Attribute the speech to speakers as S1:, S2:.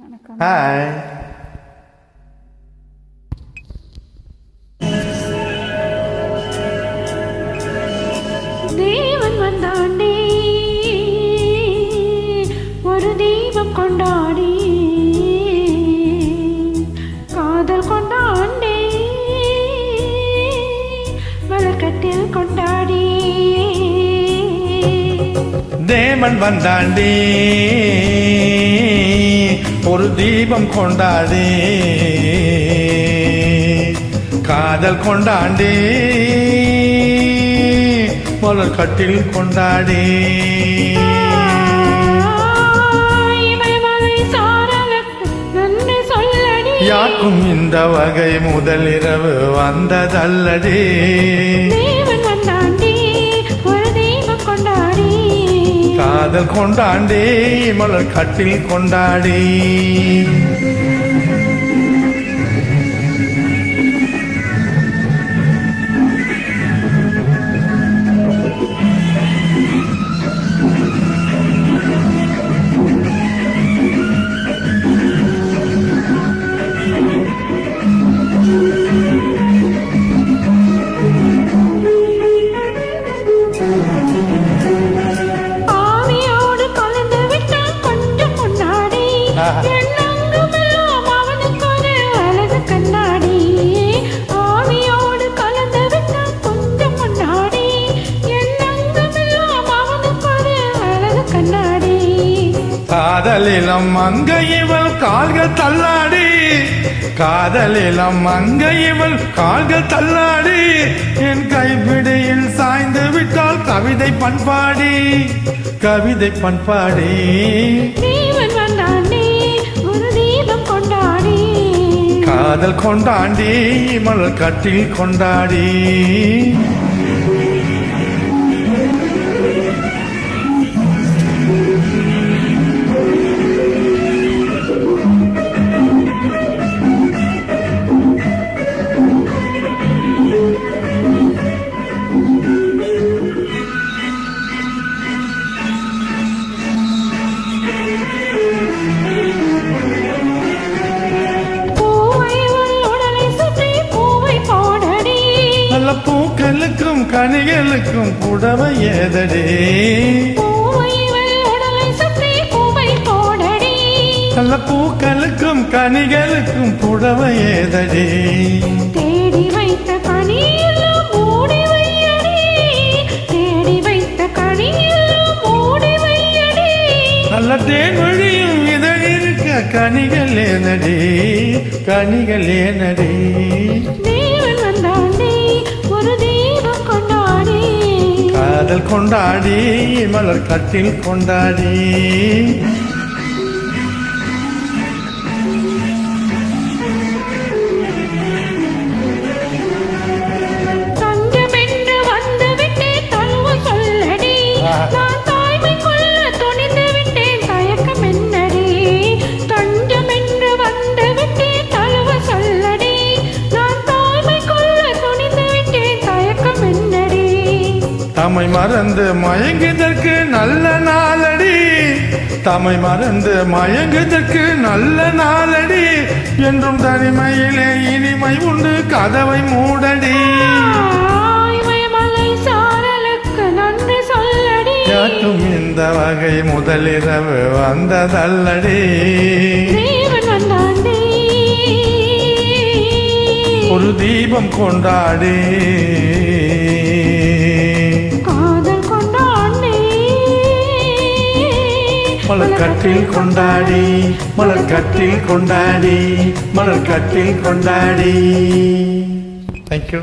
S1: வணக்கம்.
S2: ஹாய்
S1: தேவன் வந்தாண்டே ஒரு தீபம் கொண்டாடி காதல் கொண்டாண்டே வழக்கத்தில் கொண்டாடி
S2: தேவன் வந்தாண்டி ஒரு தீபம் கொண்டாடி காதல் கொண்டாண்டி மலர் கட்டில் கொண்டாடி யாக்கும் இந்த வகை முதலிரவு வந்ததல்லடி காதல் கொண்டாண்டே மலர் கட்டில் கொண்டாடே. காதலிலம் அங்க இவள் கால்கள் தள்ளாடி. காதலிலம் அங்க இவள் கால்கள் தள்ளாடி. என் கைப்பிடியில் சாய்ந்து விட்டால் கவிதை பண்பாடி. கவிதை பண்பாடி. காதல் கொண்டாண்டி மலர் கட்டில் கொண்டாடி. கனிகளுக்கும் புடவை ஏதடி.
S1: பூவை உன் உடலை சுற்றி பூவை போடடி
S2: நல்ல பூக்களுக்கும் கனிகளுக்கும் புடவை ஏதடி
S1: தேடி வைத்த வையடி.
S2: நல்ல தேன் வழியும் இதழிருக்க கனிகள் ஏனடி. கனிகள் ஏனடி. காதல் கொண்டாடி மலர் கட்டில் கொண்டாடி. தமை மறந்து மயங்குதற்கு நல்ல நாளடி. தமை மறந்து மயங்குதற்கு நல்ல நாளடி. என்றும் தனிமையிலே இனிமை உண்டு கதவை மூடடி. யாக்கும் இந்த வகை முதலிரவு வந்ததல்லடி. ஒரு தீபம் கொண்டாடி. மலர்கட்டில் கொண்டாடி மலர்கட்டில் கொண்டாடி மலர்கட்டில் கொண்டாடி. தேங்க்யூ